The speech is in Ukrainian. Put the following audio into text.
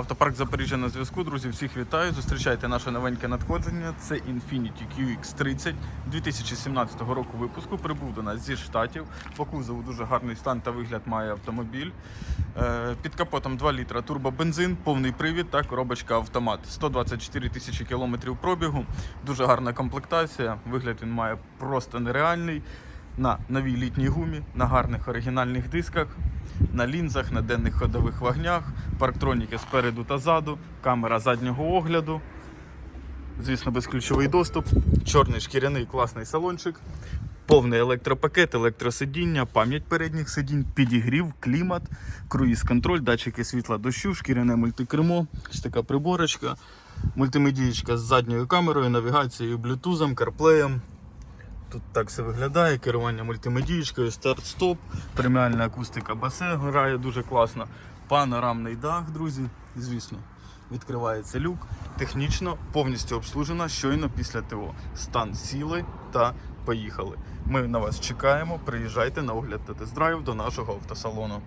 Автопарк Запоріжжя на зв'язку. Друзі, всіх вітаю. Зустрічайте наше новеньке надходження. Це Infiniti QX30 2017 року випуску. Прибув до нас зі штатів. По кузову дуже гарний стан та вигляд має автомобіль. Е, Під капотом 2 літра турбобензин, повний привід та коробочка автомат. 124 тисячі кілометрів пробігу. Дуже гарна комплектація. Вигляд він має просто нереальний. На новій літній гумі, на гарних оригінальних дисках, на лінзах, на денних ходових вогнях, парктроніки спереду та ззаду, камера заднього огляду. Звісно, безключовий доступ, чорний шкіряний класний салончик, повний електропакет, електросидіння, пам'ять передніх сидінь, підігрів, клімат, круїз-контроль, датчики світла дощу, шкіряне мультикермо, ось така приборочка, мультимедієчка з задньою камерою, навігацією, блютузом, карплеєм. Тут так все виглядає, керування мультимедієчкою, старт-стоп, преміальна акустика басе грає дуже класно. Панорамний дах, друзі, звісно. Відкривається люк, технічно повністю обслужена щойно після ТО. Стан сіли та поїхали. Ми на вас чекаємо. Приїжджайте на огляд та тест-драйв до нашого автосалону.